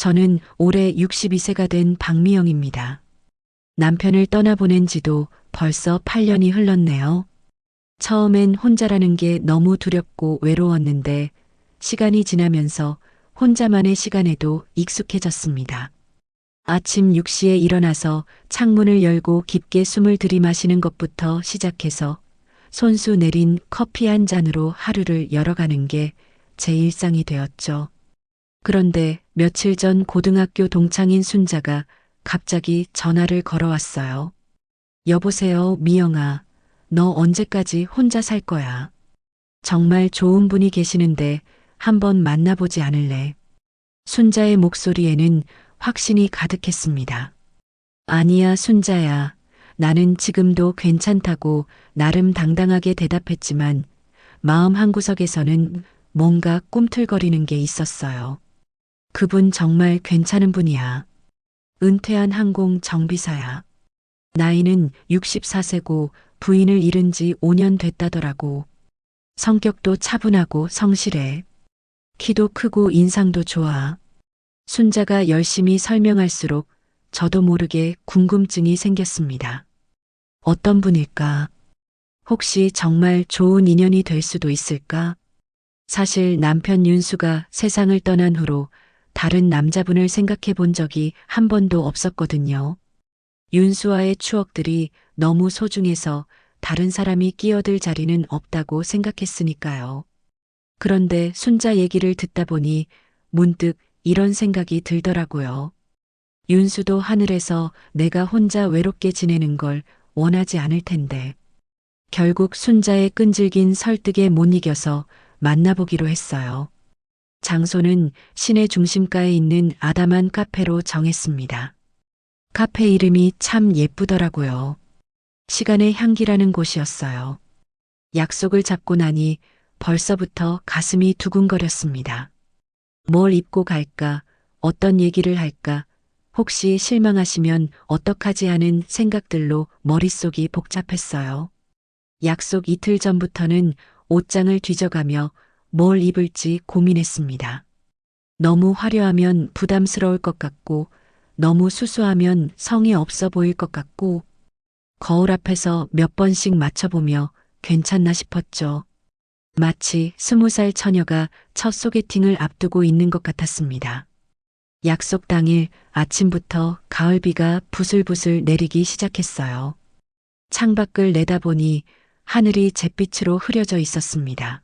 저는 올해 62세가 된 박미영입니다. 남편을 떠나보낸 지도 벌써 8년이 흘렀네요. 처음엔 혼자라는 게 너무 두렵고 외로웠는데 시간이 지나면서 혼자만의 시간에도 익숙해졌습니다. 아침 6시에 일어나서 창문을 열고 깊게 숨을 들이마시는 것부터 시작해서 손수 내린 커피 한 잔으로 하루를 열어가는 게 제 일상이 되었죠. 그런데 며칠 전 고등학교 동창인 순자가 갑자기 전화를 걸어왔어요. 여보세요, 미영아. 너 언제까지 혼자 살 거야? 정말 좋은 분이 계시는데 한번 만나보지 않을래? 순자의 목소리에는 확신이 가득했습니다. 아니야, 순자야. 나는 지금도 괜찮다고 나름 당당하게 대답했지만 마음 한구석에서는 뭔가 꿈틀거리는 게 있었어요. 그분 정말 괜찮은 분이야. 은퇴한 항공 정비사야. 나이는 64세고 부인을 잃은 지 5년 됐다더라고. 성격도 차분하고 성실해. 키도 크고 인상도 좋아. 순자가 열심히 설명할수록 저도 모르게 궁금증이 생겼습니다. 어떤 분일까? 혹시 정말 좋은 인연이 될 수도 있을까? 사실 남편 윤수가 세상을 떠난 후로 다른 남자분을 생각해 본 적이 한 번도 없었거든요. 윤수와의 추억들이 너무 소중해서 다른 사람이 끼어들 자리는 없다고 생각했으니까요. 그런데 순자 얘기를 듣다 보니 문득 이런 생각이 들더라고요. 윤수도 하늘에서 내가 혼자 외롭게 지내는 걸 원하지 않을 텐데. 결국 순자의 끈질긴 설득에 못 이겨서 만나보기로 했어요. 장소는 시내 중심가에 있는 아담한 카페로 정했습니다. 카페 이름이 참 예쁘더라고요. 시간의 향기라는 곳이었어요. 약속을 잡고 나니 벌써부터 가슴이 두근거렸습니다. 뭘 입고 갈까, 어떤 얘기를 할까, 혹시 실망하시면 어떡하지 하는 생각들로 머릿속이 복잡했어요. 약속 이틀 전부터는 옷장을 뒤져가며 뭘 입을지 고민했습니다. 너무 화려하면 부담스러울 것 같고, 너무 수수하면 성의 없어 보일 것 같고, 거울 앞에서 몇 번씩 맞춰보며 괜찮나 싶었죠. 마치 스무 살 처녀가 첫 소개팅을 앞두고 있는 것 같았습니다. 약속 당일 아침부터 가을비가 부슬부슬 내리기 시작했어요. 창밖을 내다보니 하늘이 잿빛으로 흐려져 있었습니다.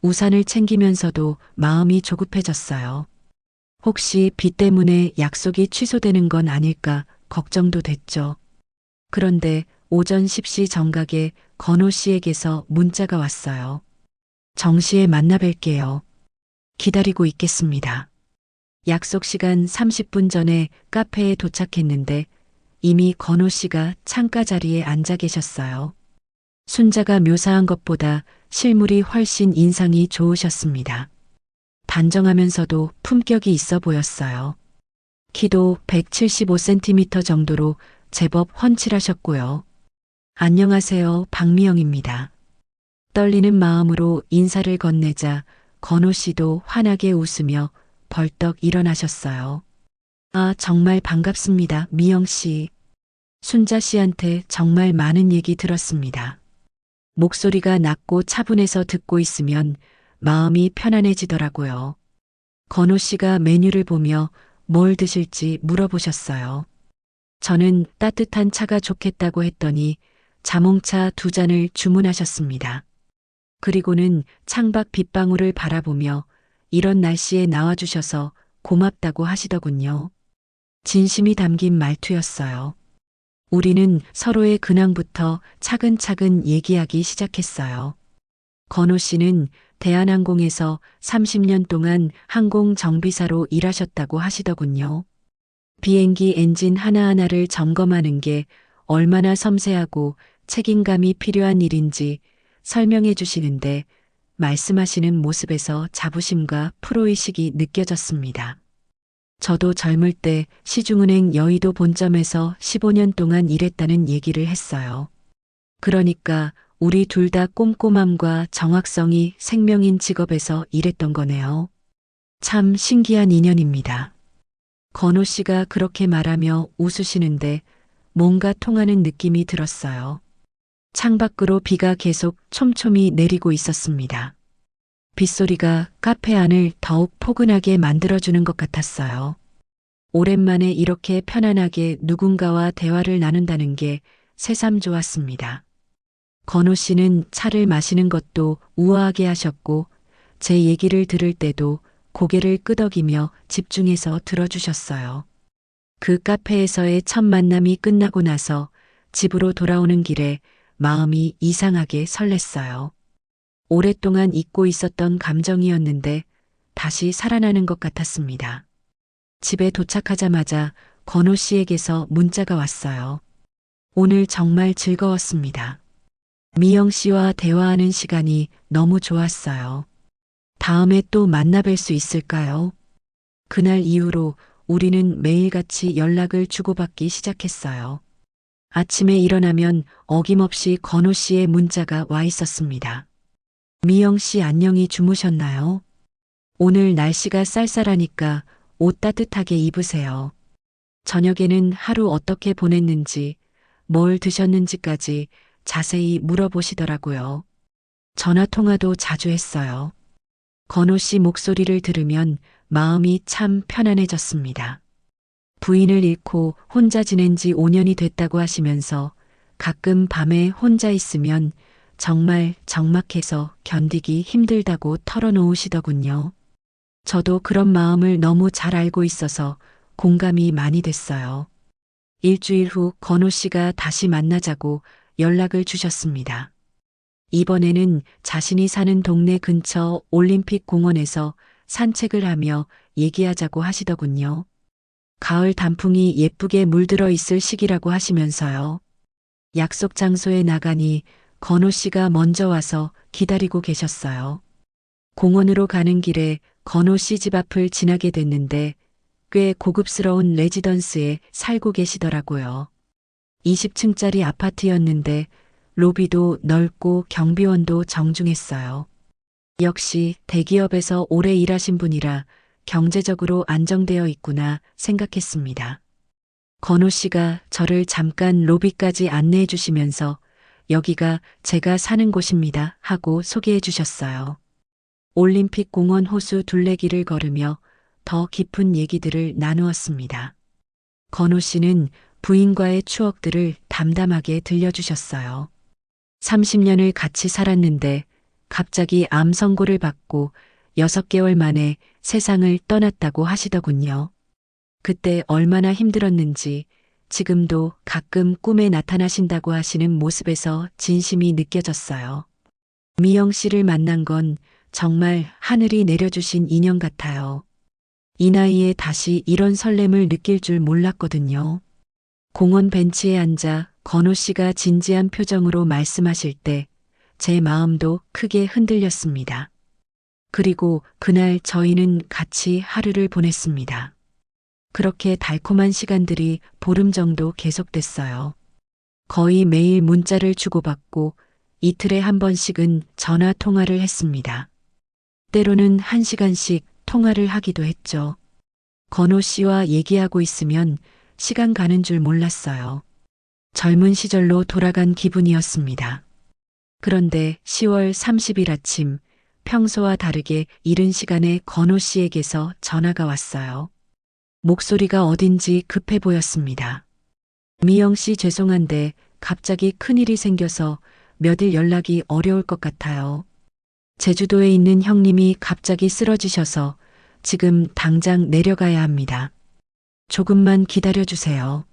우산을 챙기면서도 마음이 조급해졌어요. 혹시 비 때문에 약속이 취소되는 건 아닐까 걱정도 됐죠. 그런데 오전 10시 정각에 건호 씨에게서 문자가 왔어요. 정시에 만나 뵐게요. 기다리고 있겠습니다. 약속 시간 30분 전에 카페에 도착했는데 이미 건호 씨가 창가 자리에 앉아 계셨어요. 순자가 묘사한 것보다 실물이 훨씬 인상이 좋으셨습니다. 단정하면서도 품격이 있어 보였어요. 키도 175cm 정도로 제법 훤칠하셨고요. 안녕하세요, 박미영입니다. 떨리는 마음으로 인사를 건네자 건호 씨도 환하게 웃으며 벌떡 일어나셨어요. 아, 정말 반갑습니다, 미영 씨. 순자 씨한테 정말 많은 얘기 들었습니다. 목소리가 낮고 차분해서 듣고 있으면 마음이 편안해지더라고요. 건호 씨가 메뉴를 보며 뭘 드실지 물어보셨어요. 저는 따뜻한 차가 좋겠다고 했더니 자몽차 두 잔을 주문하셨습니다. 그리고는 창밖 빗방울을 바라보며 이런 날씨에 나와주셔서 고맙다고 하시더군요. 진심이 담긴 말투였어요. 우리는 서로의 근황부터 차근차근 얘기하기 시작했어요. 건호 씨는 대한항공에서 30년 동안 항공 정비사로 일하셨다고 하시더군요. 비행기 엔진 하나하나를 점검하는 게 얼마나 섬세하고 책임감이 필요한 일인지 설명해 주시는데 말씀하시는 모습에서 자부심과 프로의식이 느껴졌습니다. 저도 젊을 때 시중은행 여의도 본점에서 15년 동안 일했다는 얘기를 했어요. 그러니까 우리 둘 다 꼼꼼함과 정확성이 생명인 직업에서 일했던 거네요. 참 신기한 인연입니다. 건호 씨가 그렇게 말하며 웃으시는데 뭔가 통하는 느낌이 들었어요. 창밖으로 비가 계속 촘촘히 내리고 있었습니다. 빗소리가 카페 안을 더욱 포근하게 만들어주는 것 같았어요. 오랜만에 이렇게 편안하게 누군가와 대화를 나눈다는 게 새삼 좋았습니다. 건호 씨는 차를 마시는 것도 우아하게 하셨고 제 얘기를 들을 때도 고개를 끄덕이며 집중해서 들어주셨어요. 그 카페에서의 첫 만남이 끝나고 나서 집으로 돌아오는 길에 마음이 이상하게 설렜어요. 오랫동안 잊고 있었던 감정이었는데 다시 살아나는 것 같았습니다. 집에 도착하자마자 건호 씨에게서 문자가 왔어요. 오늘 정말 즐거웠습니다. 미영 씨와 대화하는 시간이 너무 좋았어요. 다음에 또 만나뵐 수 있을까요? 그날 이후로 우리는 매일같이 연락을 주고받기 시작했어요. 아침에 일어나면 어김없이 건호 씨의 문자가 와 있었습니다. 미영 씨 안녕히 주무셨나요? 오늘 날씨가 쌀쌀하니까 옷 따뜻하게 입으세요. 저녁에는 하루 어떻게 보냈는지, 뭘 드셨는지까지 자세히 물어보시더라고요. 전화 통화도 자주 했어요. 건호 씨 목소리를 들으면 마음이 참 편안해졌습니다. 부인을 잃고 혼자 지낸 지 5년이 됐다고 하시면서 가끔 밤에 혼자 있으면 정말 적막해서 견디기 힘들다고 털어놓으시더군요. 저도 그런 마음을 너무 잘 알고 있어서 공감이 많이 됐어요. 일주일 후 건호 씨가 다시 만나자고 연락을 주셨습니다. 이번에는 자신이 사는 동네 근처 올림픽 공원에서 산책을 하며 얘기하자고 하시더군요. 가을 단풍이 예쁘게 물들어 있을 시기라고 하시면서요. 약속 장소에 나가니 건호 씨가 먼저 와서 기다리고 계셨어요. 공원으로 가는 길에 건호 씨 집 앞을 지나게 됐는데 꽤 고급스러운 레지던스에 살고 계시더라고요. 20층짜리 아파트였는데 로비도 넓고 경비원도 정중했어요. 역시 대기업에서 오래 일하신 분이라 경제적으로 안정되어 있구나 생각했습니다. 건호 씨가 저를 잠깐 로비까지 안내해 주시면서 여기가 제가 사는 곳입니다 하고 소개해 주셨어요. 올림픽 공원 호수 둘레길을 걸으며 더 깊은 얘기들을 나누었습니다. 건호 씨는 부인과의 추억들을 담담하게 들려주셨어요. 30년을 같이 살았는데 갑자기 암 선고를 받고 6개월 만에 세상을 떠났다고 하시더군요. 그때 얼마나 힘들었는지 지금도 가끔 꿈에 나타나신다고 하시는 모습에서 진심이 느껴졌어요. 미영 씨를 만난 건 정말 하늘이 내려주신 인연 같아요. 이 나이에 다시 이런 설렘을 느낄 줄 몰랐거든요. 공원 벤치에 앉아 건호 씨가 진지한 표정으로 말씀하실 때 제 마음도 크게 흔들렸습니다. 그리고 그날 저희는 같이 하루를 보냈습니다. 그렇게 달콤한 시간들이 보름 정도 계속됐어요. 거의 매일 문자를 주고받고 이틀에 한 번씩은 전화 통화를 했습니다. 때로는 한 시간씩 통화를 하기도 했죠. 건호 씨와 얘기하고 있으면 시간 가는 줄 몰랐어요. 젊은 시절로 돌아간 기분이었습니다. 그런데 10월 30일 아침 평소와 다르게 이른 시간에 건호 씨에게서 전화가 왔어요. 목소리가 어딘지 급해 보였습니다. 미영 씨 죄송한데 갑자기 큰일이 생겨서 몇 일 연락이 어려울 것 같아요. 제주도에 있는 형님이 갑자기 쓰러지셔서 지금 당장 내려가야 합니다. 조금만 기다려 주세요.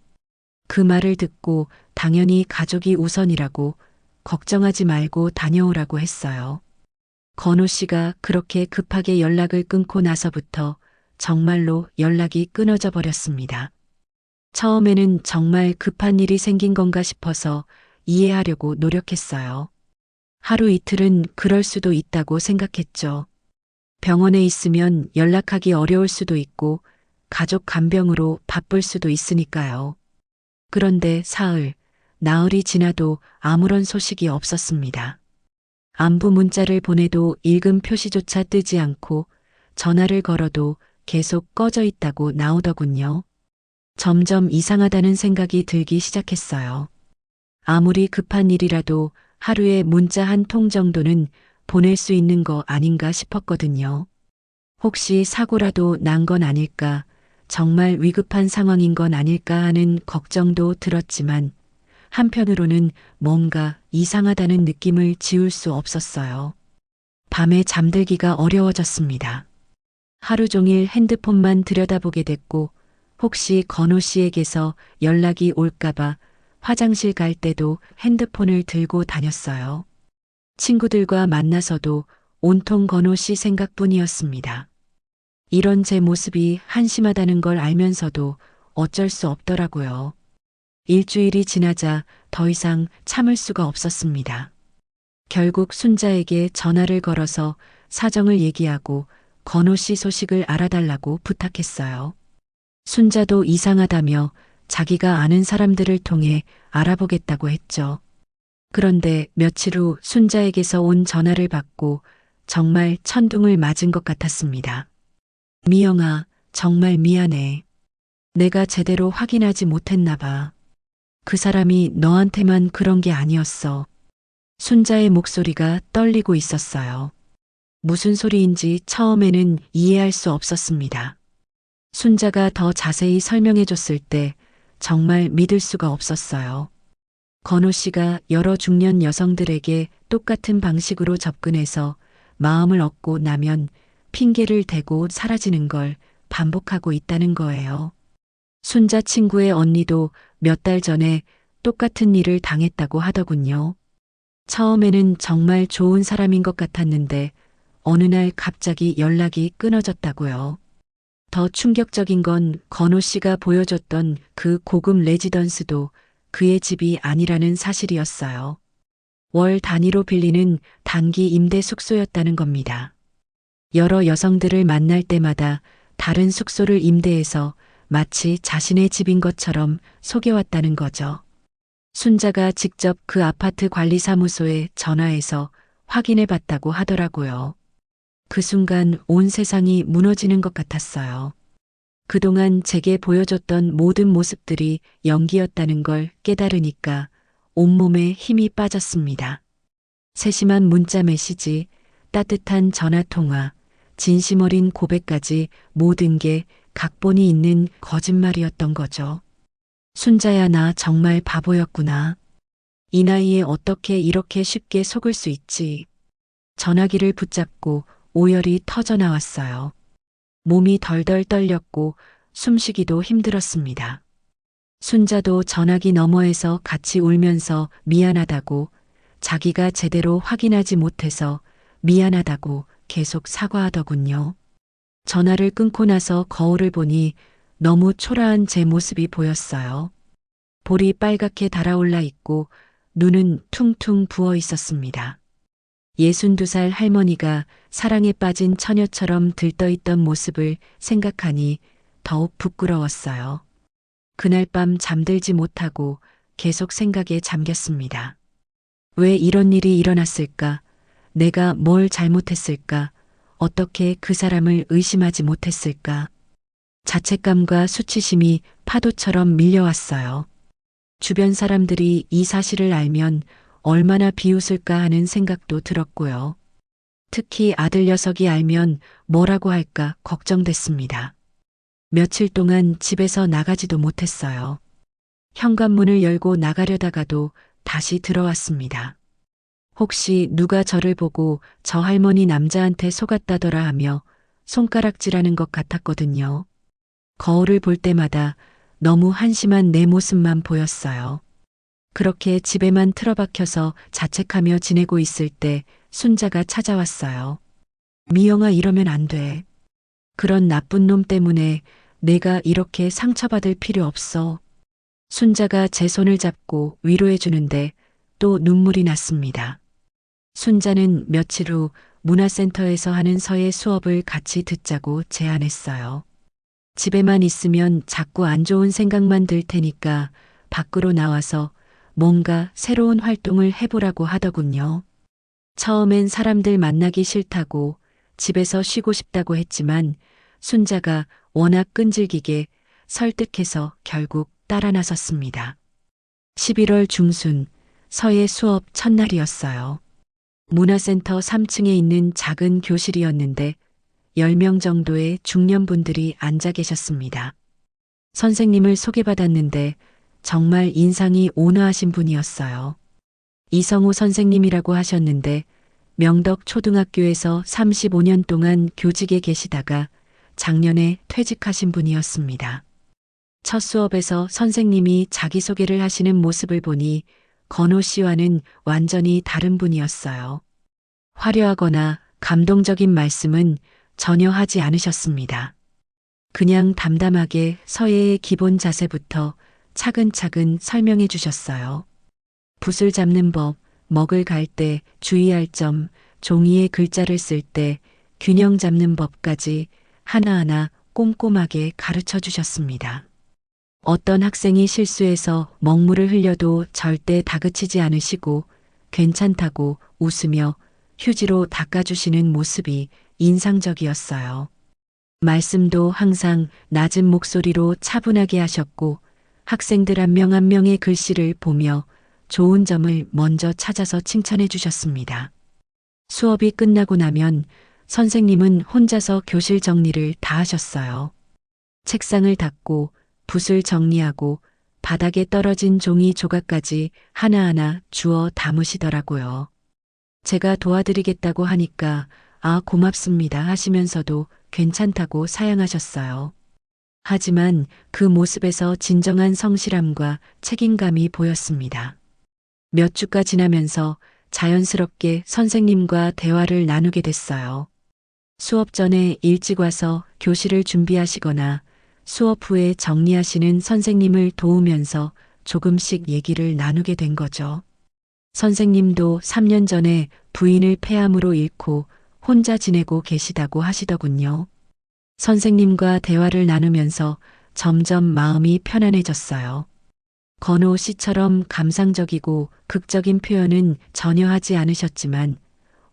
그 말을 듣고 당연히 가족이 우선이라고 걱정하지 말고 다녀오라고 했어요. 건호 씨가 그렇게 급하게 연락을 끊고 나서부터 정말로 연락이 끊어져 버렸습니다. 처음에는 정말 급한 일이 생긴 건가 싶어서 이해하려고 노력했어요. 하루 이틀은 그럴 수도 있다고 생각했죠. 병원에 있으면 연락하기 어려울 수도 있고 가족 간병으로 바쁠 수도 있으니까요. 그런데 사흘, 나흘이 지나도 아무런 소식이 없었습니다. 안부 문자를 보내도 읽음 표시조차 뜨지 않고 전화를 걸어도 계속 꺼져 있다고 나오더군요. 점점 이상하다는 생각이 들기 시작했어요. 아무리 급한 일이라도 하루에 문자 한 통 정도는 보낼 수 있는 거 아닌가 싶었거든요. 혹시 사고라도 난 건 아닐까, 정말 위급한 상황인 건 아닐까 하는 걱정도 들었지만 한편으로는 뭔가 이상하다는 느낌을 지울 수 없었어요. 밤에 잠들기가 어려워졌습니다. 하루 종일 핸드폰만 들여다보게 됐고 혹시 건호 씨에게서 연락이 올까봐 화장실 갈 때도 핸드폰을 들고 다녔어요. 친구들과 만나서도 온통 건호 씨 생각뿐이었습니다. 이런 제 모습이 한심하다는 걸 알면서도 어쩔 수 없더라고요. 일주일이 지나자 더 이상 참을 수가 없었습니다. 결국 순자에게 전화를 걸어서 사정을 얘기하고 건호 씨 소식을 알아달라고 부탁했어요. 순자도 이상하다며 자기가 아는 사람들을 통해 알아보겠다고 했죠. 그런데 며칠 후 순자에게서 온 전화를 받고 정말 천둥을 맞은 것 같았습니다. 미영아, 정말 미안해. 내가 제대로 확인하지 못했나 봐. 그 사람이 너한테만 그런 게 아니었어. 순자의 목소리가 떨리고 있었어요. 무슨 소리인지 처음에는 이해할 수 없었습니다. 순자가 더 자세히 설명해 줬을 때 정말 믿을 수가 없었어요. 건호 씨가 여러 중년 여성들에게 똑같은 방식으로 접근해서 마음을 얻고 나면 핑계를 대고 사라지는 걸 반복하고 있다는 거예요. 순자 친구의 언니도 몇 달 전에 똑같은 일을 당했다고 하더군요. 처음에는 정말 좋은 사람인 것 같았는데 어느 날 갑자기 연락이 끊어졌다고요. 더 충격적인 건 건호 씨가 보여줬던 그 고급 레지던스도 그의 집이 아니라는 사실이었어요. 월 단위로 빌리는 단기 임대 숙소였다는 겁니다. 여러 여성들을 만날 때마다 다른 숙소를 임대해서 마치 자신의 집인 것처럼 속여왔다는 거죠. 순자가 직접 그 아파트 관리사무소에 전화해서 확인해 봤다고 하더라고요. 그 순간 온 세상이 무너지는 것 같았어요. 그동안 제게 보여줬던 모든 모습들이 연기였다는 걸 깨달으니까 온몸에 힘이 빠졌습니다. 세심한 문자 메시지, 따뜻한 전화 통화, 진심 어린 고백까지 모든 게 각본이 있는 거짓말이었던 거죠. 순자야 나 정말 바보였구나. 이 나이에 어떻게 이렇게 쉽게 속을 수 있지. 전화기를 붙잡고 오열이 터져 나왔어요. 몸이 덜덜 떨렸고 숨쉬기도 힘들었습니다. 순자도 전화기 너머에서 같이 울면서 미안하다고 자기가 제대로 확인하지 못해서 미안하다고 계속 사과하더군요. 전화를 끊고 나서 거울을 보니 너무 초라한 제 모습이 보였어요. 볼이 빨갛게 달아올라 있고 눈은 퉁퉁 부어 있었습니다. 62살 할머니가 사랑에 빠진 처녀처럼 들떠있던 모습을 생각하니 더욱 부끄러웠어요. 그날 밤 잠들지 못하고 계속 생각에 잠겼습니다. 왜 이런 일이 일어났을까? 내가 뭘 잘못했을까? 어떻게 그 사람을 의심하지 못했을까? 자책감과 수치심이 파도처럼 밀려왔어요. 주변 사람들이 이 사실을 알면 얼마나 비웃을까 하는 생각도 들었고요. 특히 아들 녀석이 알면 뭐라고 할까 걱정됐습니다. 며칠 동안 집에서 나가지도 못했어요. 현관문을 열고 나가려다가도 다시 들어왔습니다. 혹시 누가 저를 보고 저 할머니 남자한테 속았다더라 하며 손가락질하는 것 같았거든요. 거울을 볼 때마다 너무 한심한 내 모습만 보였어요. 그렇게 집에만 틀어박혀서 자책하며 지내고 있을 때 순자가 찾아왔어요. 미영아 이러면 안 돼. 그런 나쁜 놈 때문에 내가 이렇게 상처받을 필요 없어. 순자가 제 손을 잡고 위로해 주는데 또 눈물이 났습니다. 순자는 며칠 후 문화센터에서 하는 서예 수업을 같이 듣자고 제안했어요. 집에만 있으면 자꾸 안 좋은 생각만 들 테니까 밖으로 나와서 뭔가 새로운 활동을 해보라고 하더군요. 처음엔 사람들 만나기 싫다고 집에서 쉬고 싶다고 했지만 순자가 워낙 끈질기게 설득해서 결국 따라 나섰습니다. 11월 중순 서예 수업 첫날이었어요. 문화센터 3층에 있는 작은 교실이었는데 10명 정도의 중년분들이 앉아 계셨습니다. 선생님을 소개받았는데 정말 인상이 온화하신 분이었어요. 이성우 선생님이라고 하셨는데 명덕 초등학교에서 35년 동안 교직에 계시다가 작년에 퇴직하신 분이었습니다. 첫 수업에서 선생님이 자기소개를 하시는 모습을 보니 건호 씨와는 완전히 다른 분이었어요. 화려하거나 감동적인 말씀은 전혀 하지 않으셨습니다. 그냥 담담하게 서예의 기본 자세부터 차근차근 설명해 주셨어요. 붓을 잡는 법, 먹을 갈 때 주의할 점, 종이에 글자를 쓸 때 균형 잡는 법까지 하나하나 꼼꼼하게 가르쳐 주셨습니다. 어떤 학생이 실수해서 먹물을 흘려도 절대 다그치지 않으시고 괜찮다고 웃으며 휴지로 닦아주시는 모습이 인상적이었어요. 말씀도 항상 낮은 목소리로 차분하게 하셨고 학생들 한 명 한 명의 글씨를 보며 좋은 점을 먼저 찾아서 칭찬해 주셨습니다. 수업이 끝나고 나면 선생님은 혼자서 교실 정리를 다 하셨어요. 책상을 닦고 붓을 정리하고 바닥에 떨어진 종이 조각까지 하나하나 주워 담으시더라고요. 제가 도와드리겠다고 하니까 아 고맙습니다 하시면서도 괜찮다고 사양하셨어요. 하지만 그 모습에서 진정한 성실함과 책임감이 보였습니다. 몇 주가 지나면서 자연스럽게 선생님과 대화를 나누게 됐어요. 수업 전에 일찍 와서 교실을 준비하시거나 수업 후에 정리하시는 선생님을 도우면서 조금씩 얘기를 나누게 된 거죠. 선생님도 3년 전에 부인을 폐암으로 잃고 혼자 지내고 계시다고 하시더군요. 선생님과 대화를 나누면서 점점 마음이 편안해졌어요. 건호 씨처럼 감상적이고 극적인 표현은 전혀 하지 않으셨지만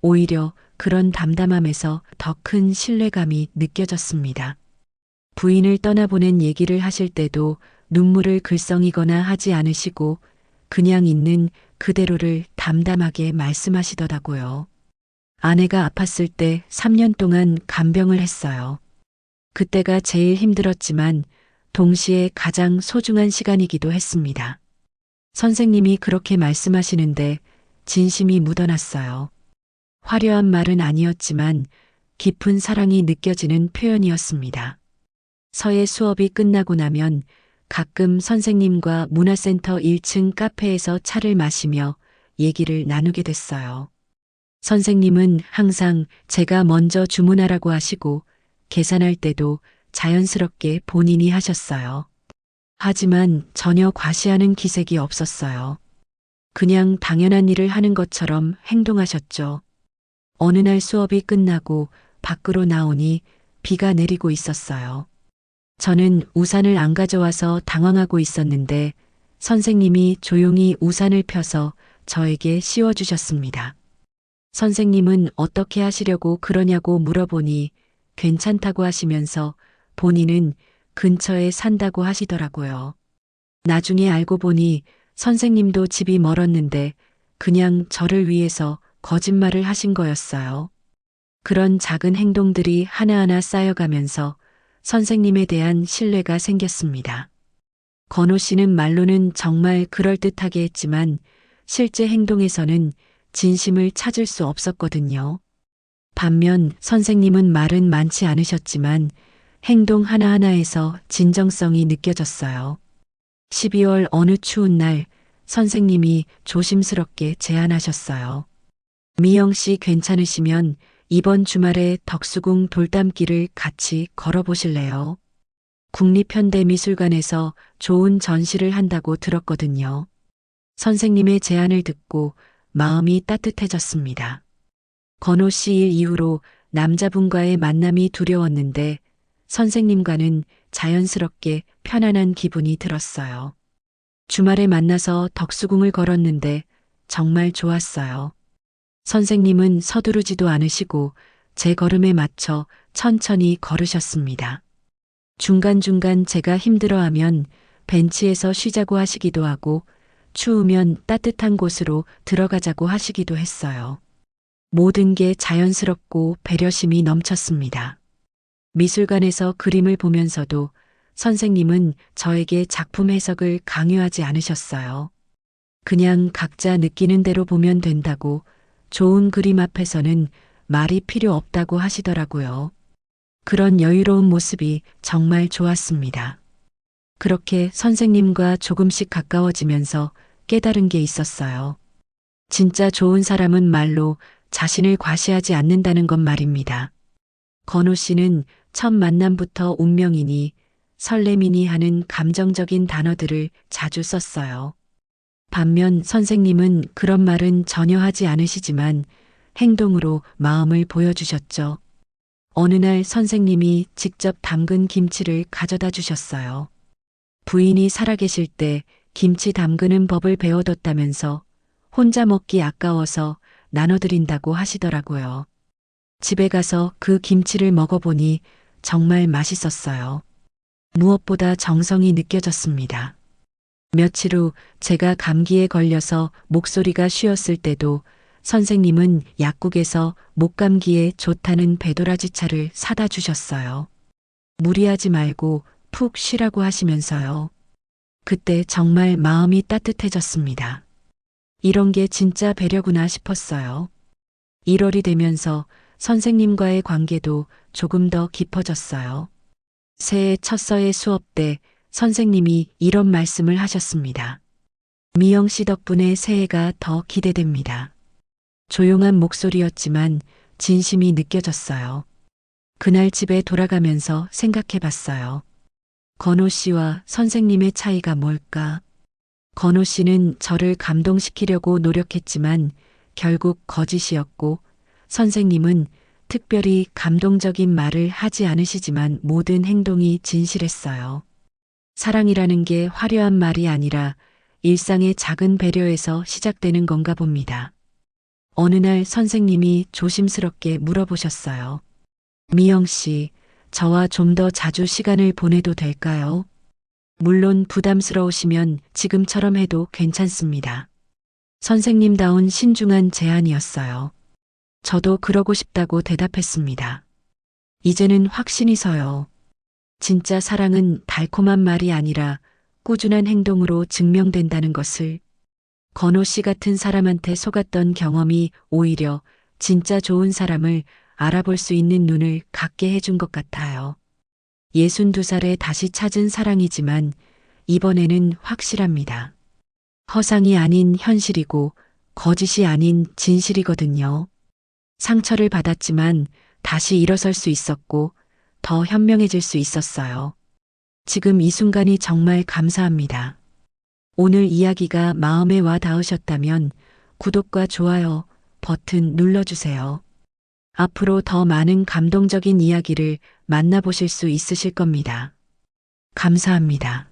오히려 그런 담담함에서 더 큰 신뢰감이 느껴졌습니다. 부인을 떠나보낸 얘기를 하실 때도 눈물을 글썽이거나 하지 않으시고 그냥 있는 그대로를 담담하게 말씀하시더라고요. 아내가 아팠을 때 3년 동안 간병을 했어요. 그때가 제일 힘들었지만 동시에 가장 소중한 시간이기도 했습니다. 선생님이 그렇게 말씀하시는데 진심이 묻어났어요. 화려한 말은 아니었지만 깊은 사랑이 느껴지는 표현이었습니다. 서예 수업이 끝나고 나면 가끔 선생님과 문화센터 1층 카페에서 차를 마시며 얘기를 나누게 됐어요. 선생님은 항상 제가 먼저 주문하라고 하시고 계산할 때도 자연스럽게 본인이 하셨어요. 하지만 전혀 과시하는 기색이 없었어요. 그냥 당연한 일을 하는 것처럼 행동하셨죠. 어느 날 수업이 끝나고 밖으로 나오니 비가 내리고 있었어요. 저는 우산을 안 가져와서 당황하고 있었는데 선생님이 조용히 우산을 펴서 저에게 씌워주셨습니다. 선생님은 어떻게 하시려고 그러냐고 물어보니 괜찮다고 하시면서 본인은 근처에 산다고 하시더라고요. 나중에 알고 보니 선생님도 집이 멀었는데 그냥 저를 위해서 거짓말을 하신 거였어요. 그런 작은 행동들이 하나하나 쌓여가면서 선생님에 대한 신뢰가 생겼습니다. 건호 씨는 말로는 정말 그럴듯하게 했지만 실제 행동에서는 진심을 찾을 수 없었거든요. 반면 선생님은 말은 많지 않으셨지만 행동 하나하나에서 진정성이 느껴졌어요. 12월 어느 추운 날 선생님이 조심스럽게 제안하셨어요. 미영 씨 괜찮으시면 이번 주말에 덕수궁 돌담길을 같이 걸어보실래요? 국립현대미술관에서 좋은 전시를 한다고 들었거든요. 선생님의 제안을 듣고 마음이 따뜻해졌습니다. 건호 씨 일 이후로 남자분과의 만남이 두려웠는데 선생님과는 자연스럽게 편안한 기분이 들었어요. 주말에 만나서 덕수궁을 걸었는데 정말 좋았어요. 선생님은 서두르지도 않으시고 제 걸음에 맞춰 천천히 걸으셨습니다. 중간중간 제가 힘들어하면 벤치에서 쉬자고 하시기도 하고 추우면 따뜻한 곳으로 들어가자고 하시기도 했어요. 모든 게 자연스럽고 배려심이 넘쳤습니다. 미술관에서 그림을 보면서도 선생님은 저에게 작품 해석을 강요하지 않으셨어요. 그냥 각자 느끼는 대로 보면 된다고 좋은 그림 앞에서는 말이 필요 없다고 하시더라고요. 그런 여유로운 모습이 정말 좋았습니다. 그렇게 선생님과 조금씩 가까워지면서 깨달은 게 있었어요. 진짜 좋은 사람은 말로 자신을 과시하지 않는다는 것 말입니다. 건호 씨는 첫 만남부터 운명이니 설렘이니 하는 감정적인 단어들을 자주 썼어요. 반면 선생님은 그런 말은 전혀 하지 않으시지만 행동으로 마음을 보여주셨죠. 어느 날 선생님이 직접 담근 김치를 가져다 주셨어요. 부인이 살아계실 때 김치 담그는 법을 배워뒀다면서 혼자 먹기 아까워서 나눠드린다고 하시더라고요. 집에 가서 그 김치를 먹어보니 정말 맛있었어요. 무엇보다 정성이 느껴졌습니다. 며칠 후 제가 감기에 걸려서 목소리가 쉬었을 때도 선생님은 약국에서 목감기에 좋다는 배도라지 차를 사다 주셨어요. 무리하지 말고 푹 쉬라고 하시면서요. 그때 정말 마음이 따뜻해졌습니다. 이런 게 진짜 배려구나 싶었어요. 1월이 되면서 선생님과의 관계도 조금 더 깊어졌어요. 새해 첫서의 수업 때 선생님이 이런 말씀을 하셨습니다. 미영 씨 덕분에 새해가 더 기대됩니다. 조용한 목소리였지만 진심이 느껴졌어요. 그날 집에 돌아가면서 생각해 봤어요. 건호 씨와 선생님의 차이가 뭘까? 건호 씨는 저를 감동시키려고 노력했지만 결국 거짓이었고 선생님은 특별히 감동적인 말을 하지 않으시지만 모든 행동이 진실했어요. 사랑이라는 게 화려한 말이 아니라 일상의 작은 배려에서 시작되는 건가 봅니다. 어느 날 선생님이 조심스럽게 물어보셨어요. 미영 씨, 저와 좀 더 자주 시간을 보내도 될까요? 물론 부담스러우시면 지금처럼 해도 괜찮습니다. 선생님다운 신중한 제안이었어요. 저도 그러고 싶다고 대답했습니다. 이제는 확신이 서요. 진짜 사랑은 달콤한 말이 아니라 꾸준한 행동으로 증명된다는 것을 건호 씨 같은 사람한테 속았던 경험이 오히려 진짜 좋은 사람을 알아볼 수 있는 눈을 갖게 해준 것 같아요. 62살에 다시 찾은 사랑이지만 이번에는 확실합니다. 허상이 아닌 현실이고 거짓이 아닌 진실이거든요. 상처를 받았지만 다시 일어설 수 있었고 더 현명해질 수 있었어요. 지금 이 순간이 정말 감사합니다. 오늘 이야기가 마음에 와 닿으셨다면 구독과 좋아요 버튼 눌러주세요. 앞으로 더 많은 감동적인 이야기를 만나보실 수 있으실 겁니다. 감사합니다.